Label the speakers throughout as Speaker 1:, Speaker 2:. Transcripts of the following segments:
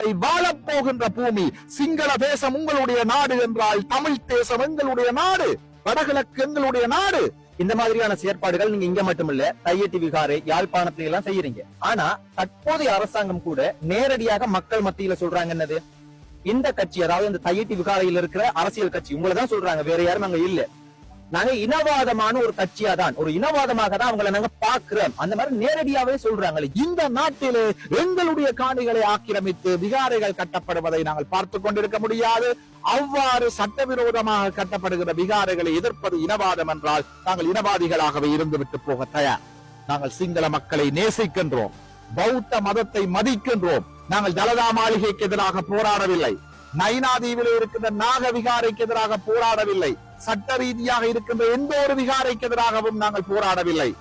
Speaker 1: வாழப் போகின்ற பூமி சிங்கள தேசம் உங்களுடைய நாடு என்றால் தமிழ் தேசம் எங்களுடைய நாடு வடகிழக்கு எங்களுடைய நாடு.
Speaker 2: இந்த மாதிரியான செயற்பாடுகள் நீங்க இங்க மட்டுமில்ல தையட்டி விகாரை யாழ்ப்பாணத்துல எல்லாம் செய்யறீங்க. ஆனா தற்போதைய அரசாங்கம் கூட நேரடியாக மக்கள் மத்தியில சொல்றாங்க என்னது? இந்த கட்சி அதாவது இந்த தையட்டி விகாரையில் இருக்கிற அரசியல் கட்சி உங்களை தான் சொல்றாங்க வேற யாரும் அங்க இல்ல. நாங்க இனவாதமான ஒரு கட்சியா தான் ஒரு இனவாதமாக தான் அவங்களை நாங்க பாக்குறோம் அந்த மாதிரி நேரடியாவே சொல்றாங்களே
Speaker 1: இந்த நாட்டில் எங்களுடைய காணிகளை ஆக்கிரமித்து விகாரைகள் கட்டப்படுவதை நாங்கள் பார்த்து கொண்டிருக்க முடியாது. அவ்வாறு சட்டவிரோதமாக கட்டப்படுகிற விகாரைகளை எதிர்ப்பது இனவாதம் என்றால் நாங்கள் இனவாதிகளாகவே இருந்துவிட்டு போக தயார். நாங்கள் சிங்கள மக்களை நேசிக்கின்றோம். பௌத்த மதத்தை மதிக்கின்றோம். நாங்கள் ஜலதா மாளிகைக்கு எதிராக போராடவில்லை. நைனாதீவில் இருக்கின்ற நாக விகாரைக்கு எதிராக போராடவில்லை. சட்ட ரீதியாக இருக்கின்ற எந்த ஒரு விகாரைக்கு எதிராகவும் நாங்கள் போராடவில்லை.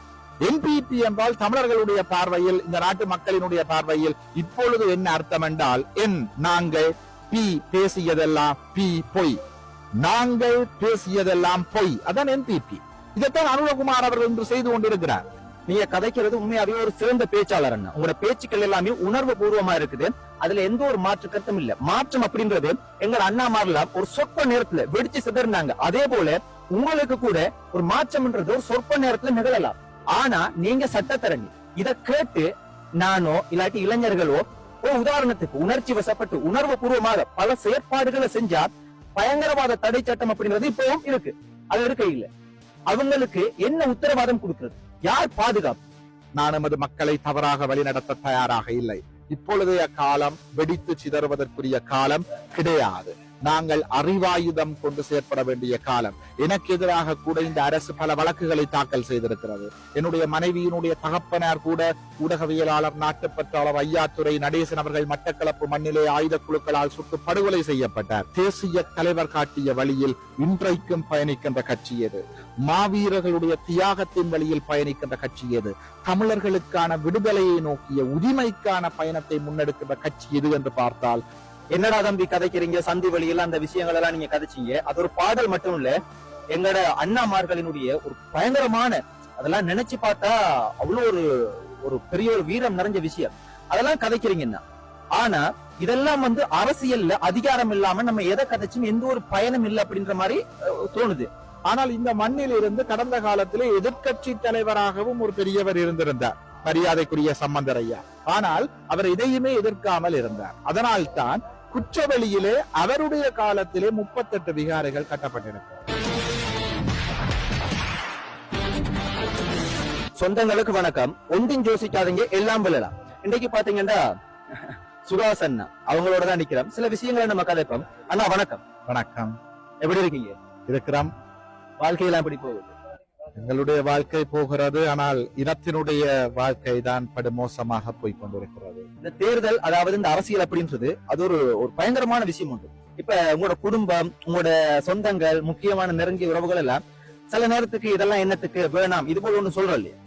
Speaker 1: என்பிபி என்றால் தமிழர்களுடைய பார்வையில் இந்த நாட்டு மக்களினுடைய பார்வையில் இப்பொழுது என்ன அர்த்தம் என்றால் என் நாங்கள் பி பேசியதெல்லாம் பி பொய். நாங்கள் பேசியதெல்லாம் பொய். அதான் என்பிபி இதைத்தான் அனுரகுமார் அவர்கள் இன்று செய்து கொண்டிருக்கிறார்.
Speaker 2: நீங்க கதைக்கிறது உண்மையாவே ஒரு சிறந்த பேச்சாளர் என்ன உங்களோட பேச்சுக்கள் எல்லாமே உணர்வு பூர்வமா இருக்குது. அதுல எந்த ஒரு மாற்று கருத்தும் இல்ல. மாற்றம் அப்படின்றது எங்க அண்ணா மாறலாம் ஒரு சொற்ப நேரத்துல வெடிச்சு சிதறினாங்க. அதே போல உங்களுக்கு கூட ஒரு மாற்றம்ன்றது ஒரு சொற்ப நேரத்துல நிகழலாம். ஆனா நீங்க சட்டத்தரணி. இத கேட்டு நானோ இல்லாட்டி இளைஞர்களோ ஒரு உதாரணத்துக்கு உணர்ச்சி வசப்பட்டு உணர்வு பூர்வமாக பல செயற்பாடுகளை செஞ்சா பயங்கரவாத தடை சட்டம் அப்படின்றது இப்பவும் இருக்கு. அது இருக்க இல்ல அவங்களுக்கு என்ன உத்தரவாதம் கொடுக்கிறது? யார் பாதுகாப்பு?
Speaker 1: நான் எமது மக்களை தவறாக வழிநடத்த தயாராக இல்லை. இப்பொழுதைய காலம் வெடித்து சிதறுவதற்குரிய காலம் கிடையாது. நாங்கள் அறிவாயுதம் கொண்டு செயற்பட வேண்டிய காலம். எனக்கு எதிராக கூட இந்த அரசு பல வழக்குகளை தாக்கல் செய்திருக்கிறது. என்னுடைய மனைவியினுடைய தகப்பனார் கூட ஊடகவியலாளர் நாட்டுப்பற்றாளர் ஐயாத்துறை நடேசன் அவர்கள் மட்டக்களப்பு மண்ணிலே ஆயுத குழுக்களால் சுட்டு படுகொலை செய்யப்பட்டார். தேசிய தலைவர் காட்டிய வழியில் இன்றைக்கும் பயணிக்கின்ற கட்சி எது? மாவீரர்களுடைய தியாகத்தின் வழியில் பயணிக்கின்ற கட்சி எது? தமிழர்களுக்கான விடுதலையை நோக்கிய உரிமைக்கான பயணத்தை முன்னெடுக்கின்ற கட்சி எது என்று பார்த்தால்
Speaker 2: என்னடா தம்பி கதைக்கிறீங்க? சந்தி வழியில அந்த விஷயங்கள் எல்லாம் நீங்க கதைச்சீங்க. அது ஒரு பாடல் மட்டும் இல்ல. எங்களோட அண்ணாமார்களினுடைய ஒரு பயங்கரமான அதெல்லாம் நினைச்சு பார்த்தா அவ்வளவு ஒரு ஒரு பெரிய ஒரு வீரம் நிறைஞ்ச விஷயம். அதெல்லாம் கதைக்கிறீங்கன்னா ஆனா இதெல்லாம் வந்து அரசியல்ல அதிகாரம் இல்லாம நம்ம எதை கதைச்சும் எந்த ஒரு பயனும் இல்லை அப்படின்ற மாதிரி தோணுது.
Speaker 1: ஆனால் இந்த மண்ணில் இருந்து கடந்த காலத்திலே எதிர்க்கட்சி தலைவராகவும் ஒரு பெரியவர் இருந்திருந்தார். மரியாதைக்குரிய சம்பந்தர் ஐயா. ஆனால் அவர் இதையுமே எதிர்க்காமல் இருந்தார். அதனால்தான் குற்றவெளியிலே அவருடைய காலத்திலே முப்பத்தெட்டு விகாரைகள் கட்டப்பட்டிருக்கிறது.
Speaker 2: சொந்தங்களுக்கு வணக்கம். ஒன்றின் யோசிக்காதீங்க எல்லாம் விழலாம். இன்னைக்கு பாத்தீங்கன்னா சுகாஸ் அண்ணா அவங்களோட தான் நிக்கிறோம். சில விஷயங்களை நம்ம கதைப்போம். அண்ணா வணக்கம்.
Speaker 1: வணக்கம்.
Speaker 2: எப்படி இருக்கீங்க?
Speaker 1: இருக்கிறோம்.
Speaker 2: வாழ்க்கையெல்லாம் எப்படி போகுது?
Speaker 1: எங்களுடைய வாழ்க்கை போகிறது ஆனால் இனத்தினுடைய வாழ்க்கை தான் படுமோசமாக போய் கொண்டிருக்கிறது
Speaker 2: இந்த தேர்தல் அதாவது இந்த அரசியல் அப்படின்றது அது ஒரு ஒரு பயங்கரமான விஷயம் உண்டு. இப்ப உங்களோட குடும்பம் உங்களோட சொந்தங்கள் முக்கியமான நெருங்கிய உறவுகள் எல்லாம் சில நேரத்துக்கு இதெல்லாம் என்னத்துக்கு? வேணாம் இது போல ஒண்ணு சொல்றோம் இல்லையா?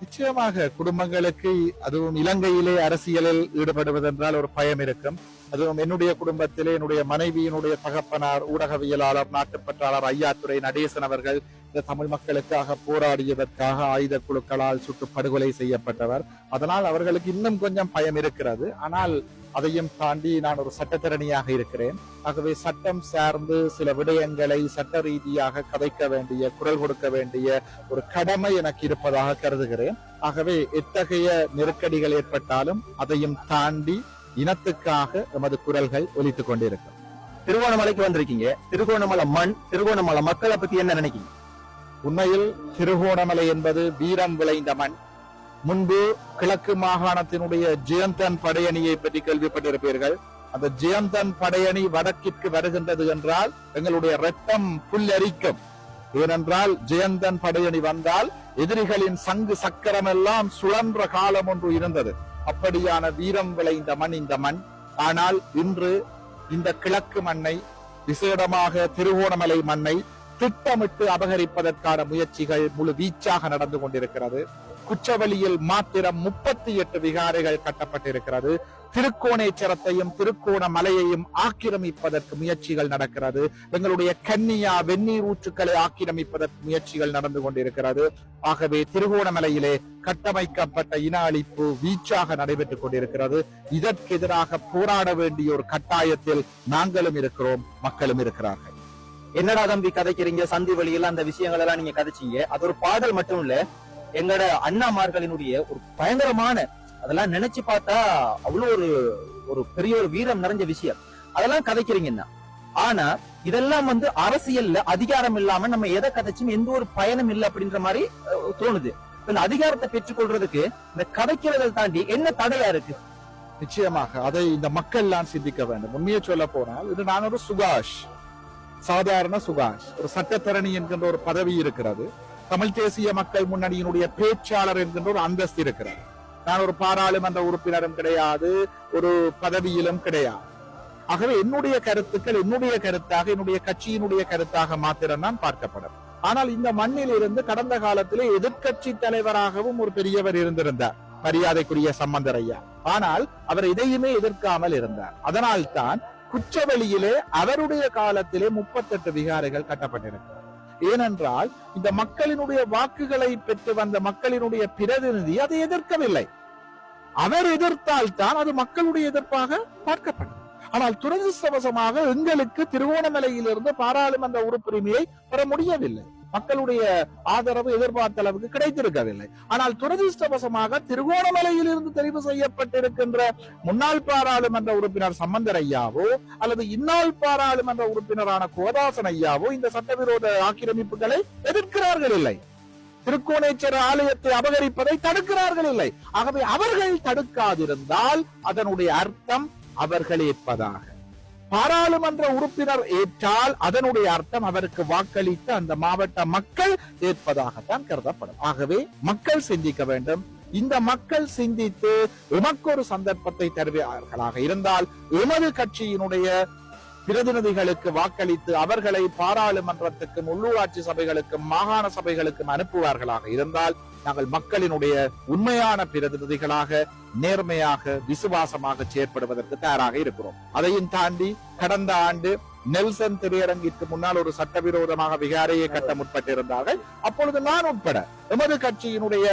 Speaker 1: நிச்சயமாக குடும்பங்களுக்கு அதுவும் இலங்கையிலே அரசியலில் ஈடுபடுவதென்றால் ஒரு பயம் இருக்கும். அதுவும் என்னுடைய குடும்பத்திலே என்னுடைய மனைவியினுடைய தகப்பனார் ஊடகவியலாளர் நாட்டுப்பற்றாளர் ஐயாத்துறை நடேசன் அவர்கள் இந்த தமிழ் மக்களுக்காக போராடியதற்காக ஆயுத குழுக்களால் சுட்டு படுகொலை செய்யப்பட்டவர். அதனால் அவர்களுக்கு இன்னும் கொஞ்சம் பயம் இருக்கிறது. ஆனால் அதையும் தாண்டி நான் ஒரு சட்டத்திறனியாக இருக்கிறேன். ஆகவே சட்டம் சார்ந்து சில விடயங்களை சட்ட ரீதியாக கதைக்க வேண்டிய குரல் கொடுக்க வேண்டிய ஒரு கடமை எனக்கு இருப்பதாக கருதுகிறேன். ஆகவே எத்தகைய நெருக்கடிகள் ஏற்பட்டாலும் அதையும் தாண்டி இனத்துக்காக நமது குரல்கள் ஒலித்துக் கொண்டிருக்கும்.
Speaker 2: திருகோணமலைக்கு வந்திருக்கீங்க. திருகோணமலை மண் திருகோணமலை மக்களை பத்தி என்ன நினைக்கீங்க
Speaker 1: உண்மையில் திருகோணமலை என்பது வீரம் விளைந்த மண். முன்பு கிழக்கு மாகாணத்தினுடைய ஜெயந்தன் படையணியை பற்றி கேள்விப்பட்டிருப்பீர்கள். அந்த ஜெயந்தன் படையணி வடக்கிற்கு வருகின்றது என்றால் எங்களுடைய ரத்தம் புல்லரிக்கும். ஏனென்றால் ஜெயந்தன் படையணி வந்தால் எதிரிகளின் சங்கு சக்கரம் எல்லாம் சுழன்ற காலம் ஒன்று இருந்தது. அப்படியான வீரம் விளைந்த மண் இந்த மண். ஆனால் இன்று இந்த கிழக்கு மண்ணை விசேடமாக திருகோணமலை மண்ணை திட்டமிட்டு அபகரிப்பதற்கான முயற்சிகள் முழு வீச்சாக நடந்து கொண்டிருக்கிறது. குச்சவெளியில் மாத்திரம் முப்பத்தி எட்டு விகாரைகள் கட்டப்பட்டிருக்கிறது. திருக்கோணேச்சரத்தையும் திருக்கோண மலையையும் ஆக்கிரமிப்பதற்கு முயற்சிகள் நடக்கிறது. எங்களுடைய கன்னியா வெந்நீர் ஊற்றுக்களை ஆக்கிரமிப்பதற்கு முயற்சிகள் நடந்து கொண்டிருக்கிறது. ஆகவே திருகோணமலையிலே கட்டமைக்கப்பட்ட இன அழிப்பு வீச்சாக நடைபெற்றுக் கொண்டிருக்கிறது. இதற்கு எதிராக போராட வேண்டிய ஒரு கட்டாயத்தில் நாங்களும் இருக்கிறோம் மக்களும் இருக்கிறார்கள்.
Speaker 2: என்னடா தம்பி கதைக்கிறீங்க? சந்தி வழியில அந்த விஷயங்கள் எல்லாம் நீங்க கதைச்சீங்க. அது ஒரு பாடல் மட்டும் இல்ல எங்களோட அண்ணாமார்களினுடைய ஒரு பயங்கரமான அதெல்லாம் நினைச்சு பார்த்தா அவ்வளவு ஒரு ஒரு பெரிய ஒரு வீரம் நிறைஞ்ச விஷயம். அதெல்லாம் கதைக்கிறீங்கன்னா. ஆனா இதெல்லாம் வந்து அரசியல்ல அதிகாரம் இல்லாம நம்ம எதை கதைச்சும் எந்த ஒரு பயனும் இல்லை அப்படின்ற மாதிரி தோணுது. இந்த அதிகாரத்தை பெற்றுக்கொள்றதுக்கு இந்த கதைக்கிறதை தாண்டி என்ன தடையா இருக்கு?
Speaker 1: நிச்சயமாக அதை இந்த மக்கள் எல்லாம் சிந்திக்க வேண்டும். உண்மையை சொல்ல போனால் இது நான் ஒரு சுகாஷ். சாதாரண சுகாஷ். ஒரு சட்டத்தரணி என்கின்ற ஒரு பதவி இருக்கிறது. தமிழ் தேசிய மக்கள் முன்னணியினுடைய பேச்சாளர் என்கின்ற ஒரு அந்தஸ்து இருக்கிறது. நான் ஒரு பாராளுமன்ற உறுப்பினரும் கிடையாது ஒரு பதவியிலும் கிடையாது. ஆகவே என்னுடைய கருத்துக்கள் என்னுடைய கருத்தாக என்னுடைய கட்சியினுடைய கருத்தாக மாத்திரம் தான் பார்க்கப்படும். ஆனால் இந்த மண்ணில் இருந்து கடந்த காலத்திலே எதிர்க்கட்சி தலைவராகவும் ஒரு பெரியவர் இருந்திருந்தார் மரியாதைக்குரிய சம்பந்தரையா ஆனால் அவர் இதையுமே எதிர்க்காமல் இருந்தார். அதனால்தான் குச்சவெளியிலே அவருடைய காலத்திலே முப்பத்தெட்டு விகாரைகள் கட்டப்பட்டிருக்கிறார் ஏனென்றால் இந்த மக்களினுடைய வாக்குகளை பெற்று வந்த மக்களினுடைய பிரதிநிதி அதை எதிர்க்கவில்லை. அவர் எதிர்த்தால் தான் அது மக்களுடைய எதிர்ப்பாக பார்க்கப்படும். ஆனால் துரதிருஷ்டவசமாக எங்களுக்கு திருவோணமலையிலிருந்து பாராளுமன்ற உறுப்புரிமையை பெற முடியவில்லை. மக்களுடைய ஆதரவு எதிர்பார்த்த அளவுக்கு கிடைத்திருக்கவில்லை. ஆனால் துரதிருஷ்டவசமாக திருகோணமலையில் இருந்து தெரிவு செய்யப்பட்டிருக்கின்ற முன்னாள் பாராளுமன்ற உறுப்பினர் சம்பந்தர் ஐயாவோ அல்லது இந்நாள் பாராளுமன்ற உறுப்பினரான கோதாசன் ஐயாவோ இந்த சட்டவிரோத ஆக்கிரமிப்புகளை எதிர்க்கிறார்கள் இல்லை. திருக்கோணேச்சர ஆலயத்தை அபகரிப்பதை தடுக்கிறார்கள் இல்லை. ஆகவே அவர்கள் தடுக்காதிருந்தால் அதனுடைய அர்த்தம் அவர்களேற்பதாக பாராளுமன்ற உறுப்பினர் ஏற்றால் அதனுடைய அர்த்தம் அவருக்கு வாக்களித்த அந்த மாவட்ட மக்கள் ஏற்பதாகத்தான் கருதப்படும். ஆகவே மக்கள் சிந்திக்க வேண்டும். இந்த மக்கள் சிந்தித்து எமக்கு ஒரு சந்தர்ப்பத்தை தருவார்களாக இருந்தால் எமது கட்சியினுடைய பிரதிநிதிகளுக்கு வாக்களித்து அவர்களை பாராளுமன்றத்துக்கும் உள்ளூராட்சி சபைகளுக்கும் மாகாண சபைகளுக்கும் அனுப்புவார்களாக இருந்தால் நாங்கள் மக்களினுடைய உண்மையான பிரதிநிதிகளாக நேர்மையாக விசுவாசமாக செயற்படுவதற்கு தயாராக இருக்கிறோம். அதையும் தாண்டி கடந்த ஆண்டு நெல்சன் திரையரங்கிற்கு முன்னால் ஒரு சட்டவிரோதமாக விகாரையை கட்ட முற்பட்டிருந்தார்கள். அப்பொழுது நான் உட்பட எமது கட்சியினுடைய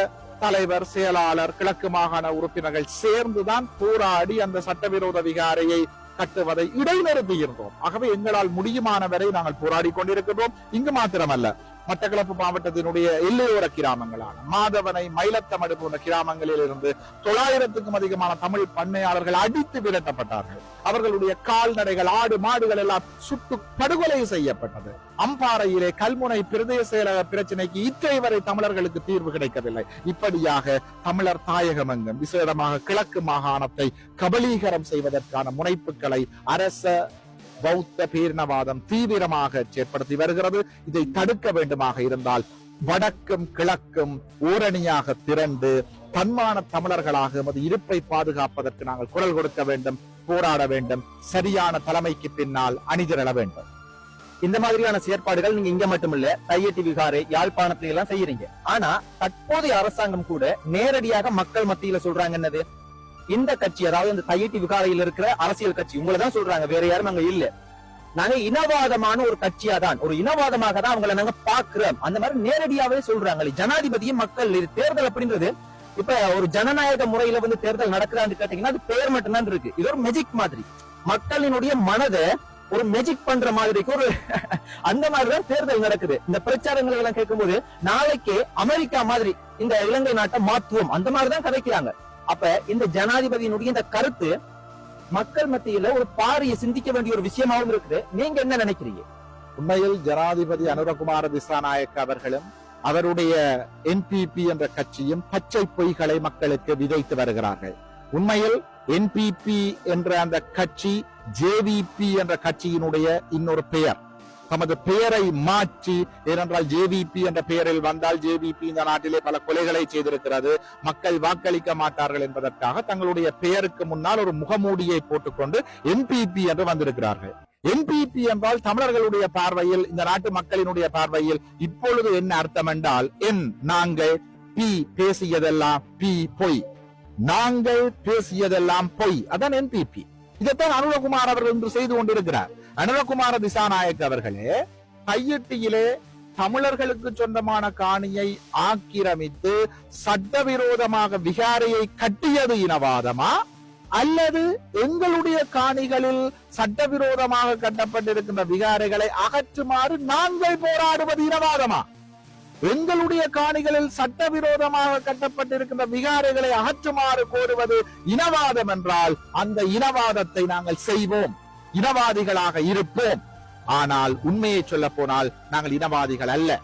Speaker 1: தலைவர் செயலாளர் கிழக்கு மாகாண உறுப்பினர்கள் சேர்ந்துதான் போராடி அந்த சட்டவிரோத விகாரையை கட்டுவதை இடைநிறுத்தி இருந்தோம் ஆகவே எங்களால் முடியுமானவரை நாங்கள் போராடி கொண்டிருக்கிறோம் இங்கு மாத்திரமல்ல மட்டக்களப்பு மாவட்டத்தினுடைய எல்லையோர கிராமங்களான மாதவனை மயிலத்தமடு போன்ற கிராமங்களில் இருந்து தொள்ளாயிரத்துக்கும் அதிகமான தமிழ் பண்ணையாளர்கள் அடித்து விரட்டப்பட்டார்கள். அவர்களுடைய கால்நடைகள் ஆடு மாடுகள் எல்லாம் சுட்டு படுகொலை செய்யப்பட்டது. அம்பாறையிலே கல்முனை பிரதேச செயலக பிரச்சனைக்கு இற்றை வரை தமிழர்களுக்கு தீர்வு கிடைக்கவில்லை. இப்படியாக தமிழர் தாயகமெங்கும் விசேடமாக கிழக்கு மாகாணத்தை கபலீகரம் செய்வதற்கான முனைப்புகளை அரச பௌத்த பேரினவாதம் தீவிரமாக செயற்படுத்தி வருகிறது. இதை தடுக்க வேண்டுமாக இருந்தால் வடக்கும் கிழக்கும் ஓரணியாக திரண்டு தன்மான தமிழர்களாக எமது இருப்பை பாதுகாப்பதற்கு நாங்கள் குரல் கொடுக்க வேண்டும் போராட வேண்டும் சரியான தலைமைக்கு பின்னால் அணிதிரள வேண்டும்.
Speaker 2: இந்த மாதிரியான செயற்பாடுகள் நீங்க இங்க மட்டுமில்ல தையட்டி விகாரை யாழ்ப்பாணத்தை எல்லாம் செய்யறீங்க. ஆனா தற்போதைய அரசாங்கம் கூட நேரடியாக மக்கள் மத்தியில சொல்றாங்க என்னது? இந்த கட்சி அதாவது இந்த தையட்டி விகாரையில் இருக்கிற அரசியல் கட்சி உங்களை தான் சொல்றாங்க வேற யாரும் அங்க இல்ல. நாங்க இனவாதமான ஒரு கட்சியா தான் ஒரு இனவாதமாக தான் அவங்களை நாங்க பாக்குறோம் அந்த மாதிரி நேரடியாவே சொல்றாங்க ஜனாதிபதியும் மக்கள் இது தேர்தல் அப்படின்றது இப்ப ஒரு ஜனநாயக முறையில வந்து தேர்தல் நடக்குதான்னு கேட்டீங்கன்னா அது பெயர் மட்டும்தான் இருக்கு. இது ஒரு மெஜிக் மாதிரி. மக்களினுடைய மனதை ஒரு மெஜிக் பண்ற மாதிரிக்கு ஒரு அந்த மாதிரிதான் தேர்தல் நடக்குது. இந்த பிரச்சாரங்களை எல்லாம் கேட்கும்போது நாளைக்கு அமெரிக்கா மாதிரி இந்த இலங்கை நாட்டை மாத்துவோம். அந்த மாதிரிதான் கதைக்கிறாங்க. அப்ப இந்த ஜனாதிபதியினுடைய இந்த கருத்து மக்கள் மத்தியில ஒரு பாரிய சிந்திக்க வேண்டிய ஒரு விஷயமாவும் இருக்குது. நீங்க என்ன நினைக்கிறீங்க?
Speaker 1: உண்மையில் ஜனாதிபதி அனுரகுமார திசாநாயக் அவர்களும் அவருடைய என்பிபி என்ற கட்சியும் பச்சை பொய்களை மக்களுக்கு விதைத்து வருகிறார்கள். உண்மையில் என்பிபி என்ற அந்த கட்சி ஜேவிபி என்ற கட்சியினுடைய இன்னொரு பெயர். தமது பெயரை மாற்றி ஏனென்றால் ஜேவிபி என்ற பெயரில் வந்தால் ஜேவிபி இந்த நாட்டிலே பல கொலைகளை செய்திருக்கிறது. மக்கள் வாக்களிக்க மாட்டார்கள் என்பதற்காக தங்களுடைய பெயருக்கு முன்னால் ஒரு முகமூடியை போட்டுக்கொண்டு எம்பிபி என்று வந்திருக்கிறார்கள். எம்பிபி என்றால் தமிழர்களுடைய பார்வையில் இந்த நாட்டு மக்களினுடைய பார்வையில் இப்பொழுது என்ன அர்த்தம் என்றால் என் நாங்கள் பி பேசியதெல்லாம் பி பொய். நாங்கள் பேசியதெல்லாம் பொய். அதான் என்பிபி இதைத்தான் அனுரகுமார் அவர்கள் இன்று செய்து கொண்டிருக்கிறார். அனுரகுமார திசாநாயக் அவர்களே கையெட்டியிலே தமிழர்களுக்கு சொந்தமான காணியை ஆக்கிரமித்து சட்டவிரோதமாக விகாரையை கட்டியது இனவாதமா? அல்லது எங்களுடைய காணிகளில் சட்டவிரோதமாக கட்டப்பட்டிருக்கின்ற விகாரைகளை அகற்றுமாறு நாங்கள் போராடுவது இனவாதமா? எங்களுடைய காணிகளில் சட்டவிரோதமாக கட்டப்பட்டிருக்கின்ற விகாரைகளை அகற்றுமாறு கோருவது இனவாதம் என்றால் அந்த இனவாதத்தை நாங்கள் செய்வோம். இனவாதிகளாக இருப்போம். ஆனால் உண்மையை சொல்ல போனால் நாங்கள் இனவாதிகள் அல்ல.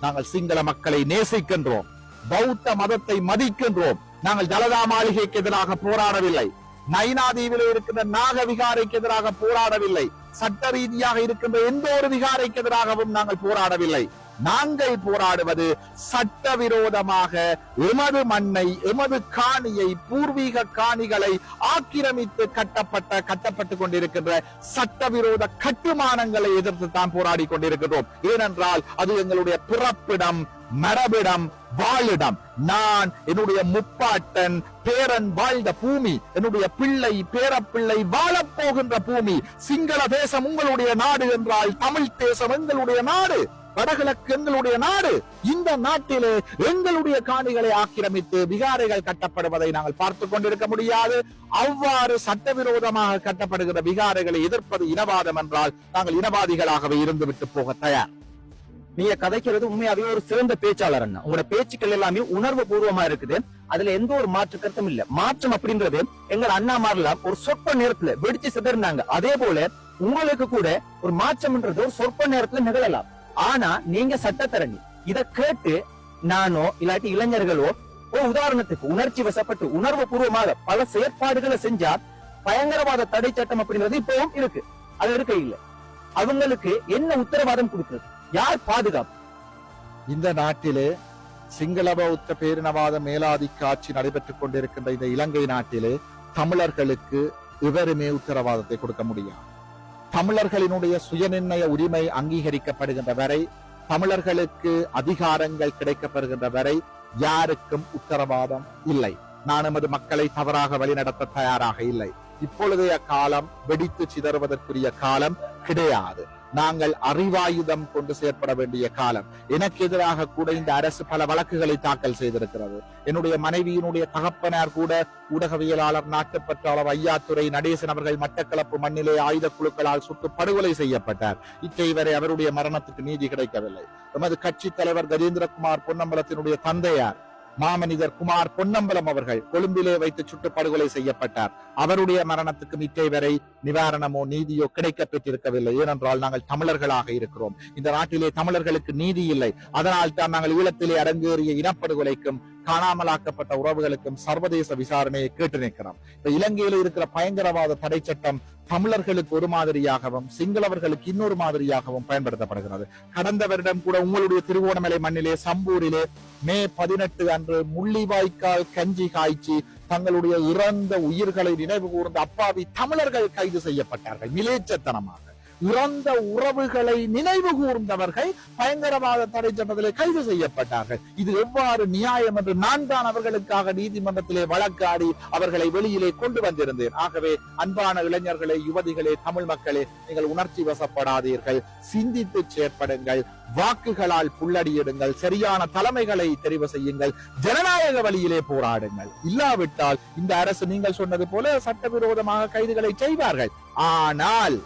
Speaker 1: நாங்கள் சிங்கள மக்களை நேசிக்கின்றோம். பௌத்த மதத்தை மதிக்கின்றோம். நாங்கள் ஜலதா மாளிகைக்கு எதிராக போராடவில்லை. நைனாதீவில் இருக்கின்ற நாக விகாரைக்கு எதிராக போராடவில்லை. சட்ட ரீதியாக இருக்கின்ற எந்த ஒரு விகாரைக்கு எதிராகவும் நாங்கள் போராடவில்லை. நாங்கள் போராடுவது சட்டவிரோதமாக எமது மண்ணை எமது காணியை பூர்வீக காணிகளை ஆக்கிரமித்து கட்டப்பட்ட கட்டப்பட்டுக் கொண்டிருக்கின்ற சட்டவிரோத கட்டுமானங்களை எதிர்த்து தான் போராடி கொண்டிருக்கிறோம் ஏனென்றால் அது எங்களுடைய பிறப்பிடம் மரபிடம் வாழிடம். நான் என்னுடைய முப்பாட்டன் பேரன் வாழ்ந்த பூமி என்னுடைய பிள்ளை பேரப்பிள்ளை வாழப் போகின்ற பூமி. சிங்கள தேசம் உங்களுடைய நாடு என்றால் தமிழ் தேசம் எங்களுடைய நாடு. வடகிழக்கு எங்களுடைய நாடு. இந்த நாட்டிலே எங்களுடைய காணிகளை ஆக்கிரமித்து விகாரைகள் கட்டப்படுவதை நாங்கள் பார்த்துக் கொண்டிருக்க முடியாது. அவ்வாறு சட்டவிரோதமாக கட்டப்படுகிற விகாரைகளை எதிர்ப்பது இனவாதம் என்றால் நாங்கள் இனவாதிகளாகவே இருந்துவிட்டு போக தயார்.
Speaker 2: நீங்க கதைக்கிறது உண்மையாவே ஒரு சிறந்த பேச்சாளர் அண்ணா. உங்களோட பேச்சுக்கள் எல்லாமே உணர்வு பூர்வமா இருக்குது. அதுல எந்த ஒரு மாற்று கருத்தும் இல்ல. மாற்றம் அப்படின்றது எங்கள் அண்ணா மாறலாம் ஒரு சொற்ப நேரத்துல வெடிச்சு சிதறினாங்க. அதே போல உங்களுக்கு கூட ஒரு மாற்றம்ன்றது ஒரு சொற்ப நேரத்துல நிகழலாம். ஆனா நீங்க சட்டத்தரணி. இத கேட்டு நானோ இல்லாட்டி இளைஞர்களோ ஒரு உதாரணத்துக்கு உணர்ச்சி வசப்பட்டு உணர்வு பூர்வமாக பல செயற்பாடுகளை செஞ்சா பயங்கரவாத தடை சட்டம் அப்படிங்கிறது இப்பவும் இருக்கு. அது இருக்க இல்ல. அவங்களுக்கு என்ன உத்தரவாதம் கொடுக்குறது? யார் பாதுகாப்பு?
Speaker 1: இந்த நாட்டிலே சிங்கள பௌத்த பேரினவாத மேலாதிக்க ஆட்சி நடைபெற்றுக் கொண்டிருக்கின்ற இந்த இலங்கை நாட்டிலே தமிழர்களுக்கு இவருமே உத்தரவாதத்தை கொடுக்க முடியாது. தமிழர்களினுடைய சுயநிர்ணய உரிமை அங்கீகரிக்கப்படுகின்ற வரை தமிழர்களுக்கு அதிகாரங்கள் கிடைக்கப்படுகின்ற வரை யாருக்கும் உத்தரவாதம் இல்லை. நான் எமது மக்களை தவறாக வழிநடத்த தயாராக இல்லை. இப்பொழுதைய காலம் வெடித்து சிதறுவதற்குரிய காலம் கிடையாது. நாங்கள் அறிவாயுதம் கொண்டு செயற்பட வேண்டிய காலம். எனக்கு எதிராக கூட இந்த அரசு பல வழக்குகளை தாக்கல் செய்திருக்கிறது. என்னுடைய மனைவியினுடைய தகப்பனார் கூட ஊடகவியலாளர் நாட்டுப்பற்றாளர் ஐயாத்துறை நடேசன் அவர்கள் மட்டக்களப்பு மண்ணிலே ஆயுத குழுக்களால் சுட்டு படுகொலை செய்யப்பட்டார். இச்சை வரை அவருடைய மரணத்துக்கு நீதி கிடைக்கவில்லை. எமது கட்சி தலைவர் கஜேந்திரகுமார் பொன்னம்பலத்தினுடைய தந்தையார் மாமனிதர் குமார் பொன்னம்பலம் அவர்கள் கொழும்பிலே வைத்து சுட்டு படுகொலை செய்யப்பட்டார். அவருடைய மரணத்துக்கு மிட்டை வரை நிவாரணமோ நீதியோ கிடைக்க பெற்றிருக்கவில்லை. ஏனென்றால் நாங்கள் தமிழர்களாக இருக்கிறோம். இந்த நாட்டிலே தமிழர்களுக்கு நீதி இல்லை. அதனால் தான் நாங்கள் ஈழத்திலே அரங்கேறிய இனப்படுகொலைக்கும் காணாமலாக்கப்பட்ட உறவுகளுக்கும் சர்வதேச விசாரணையை கேட்டு நிற்கிறோம். இப்ப இலங்கையில இருக்கிற பயங்கரவாத தடை சட்டம் தமிழர்களுக்கு ஒரு மாதிரியாகவும் சிங்களவர்களுக்கு இன்னொரு மாதிரியாகவும் பயன்படுத்தப்படுகிறது. கடந்த வருடம் கூட உங்களுடைய திருவோணமலை மண்ணிலே சம்பூரிலே மே பதினெட்டு அன்று முள்ளிவாய்க்கால் கஞ்சி காய்ச்சி தங்களுடைய இறந்த உயிர்களை நினைவு கூர்ந்த அப்பாவி தமிழர்கள் கைது செய்யப்பட்டார்கள் மிலேச்சத்தனமாக. இறந்த உறவுகளை நினைவு கூர்ந்தவர்கள் பயங்கரவாத தடை சட்டத்தில் கைது செய்யப்பட்டார்கள். இது எவ்வாறு நியாயம் என்று நான் தான் அவர்களுக்காக நீதிமன்றத்திலே வழக்காடி அவர்களை வெளியிலே கொண்டு வந்திருந்தேன். ஆகவே அன்பான இளைஞர்களே யுவதிகளே தமிழ் மக்களே நீங்கள் உணர்ச்சி வசப்படாதீர்கள். சிந்தித்து செயற்படுங்கள். வாக்குகளால் புள்ளடியிடுங்கள் சரியான தலைமைகளை தெரிவு செய்யுங்கள். ஜனநாயக வழியிலே போராடுங்கள். இல்லாவிட்டால் இந்த அரசு நீங்கள் சொன்னது போல சட்டவிரோதமாக கைதுகளை செய்வார்கள். ஆனால்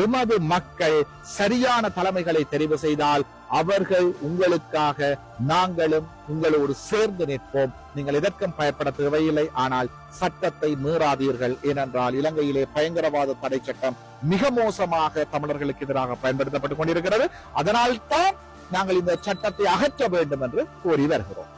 Speaker 1: எமது மக்கள் சரியான தலைமைகளை தெரிவு செய்தால் அவர்கள் உங்களுக்காக நாங்களும் உங்களோடு சேர்ந்து நிற்போம். நீங்கள் எதற்கும் பயப்பட தேவையில்லை. ஆனால் சட்டத்தை மீறாதீர்கள். ஏனென்றால் இலங்கையிலே பயங்கரவாத தடை சட்டம் மிக மோசமாக தமிழர்களுக்கு எதிராக பயன்படுத்தப்பட்டுக் கொண்டிருக்கிறது. அதனால் தான் நாங்கள் இந்த சட்டத்தை அகற்ற வேண்டும் என்று கோரி வருகிறோம்.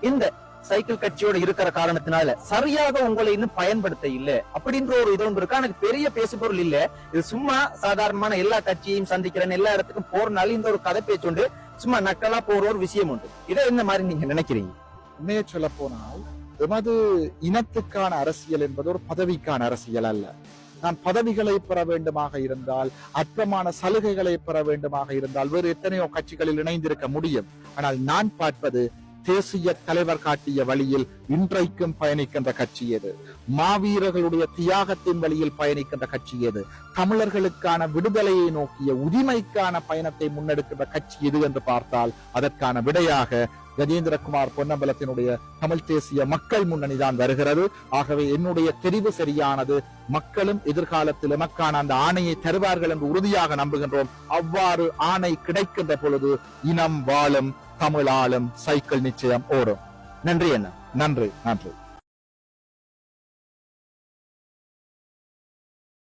Speaker 2: இந்த சைக்கிள் கட்சியோட இருக்கிற காரணத்தினால சரியாக உங்களை இன்னும் பயன்படுத்த இல்ல அப்படின்ற ஒரு இது ஒன்று இருக்கு? எனக்கு பெரிய பேசுபொருள் இல்ல. இது சும்மா சாதாரணமான எல்லா கட்சியையும் சந்திக்கிறேன் எல்லா இடத்துக்கும் போறனால இந்த ஒரு கதை பேச்சு உண்டு. சும்மா நக்கலா போற ஒரு விஷயம் உண்டு. இதை என்ன மாதிரி நீங்க நினைக்கிறீங்க?
Speaker 1: உண்மையை சொல்ல போனால் எமது இனத்துக்கான அரசியல் என்பது ஒரு பதவிக்கான அரசியல் அல்ல. நான் பதவிகளை பெற வேண்டுமாக இருந்தால் அற்பமான சலுகைகளை பெற வேண்டுமாக இருந்தால் வேறு எத்தனையோ கட்சிகளில் இணைந்திருக்க முடியும். ஆனால் நான் பார்ப்பது தேசிய தலைவர் காட்டிய வழியில் இன்றைக்கும் பயணிக்கின்ற கட்சி எது? மாவீரர்களுடைய தியாகத்தின் வழியில் பயணிக்கின்ற கட்சி எது? தமிழர்களுக்கான விடுதலையை நோக்கிய உரிமைக்கான பயணத்தை முன்னெடுக்கின்ற கட்சி எது என்று பார்த்தால் அதற்கான விடையாக கஜேந்திரகுமார் பொன்னம்பலத்தினுடைய தமிழ் தேசிய மக்கள் முன்னணி தான் வருகிறது. ஆகவே என்னுடைய தெரிவு சரியானது மக்களும் எதிர்காலத்தில் எமக்கான அந்த ஆணையை தருவார்கள் என்று உறுதியாக நம்புகின்றோம். அவ்வாறு ஆணை கிடைக்கின்ற பொழுது இனம் வாழும் தமிழ் ஆளும் சைக்கிள் நிச்சயம் ஓடும்.
Speaker 2: நன்றி என்ன
Speaker 1: நன்றி நன்றி.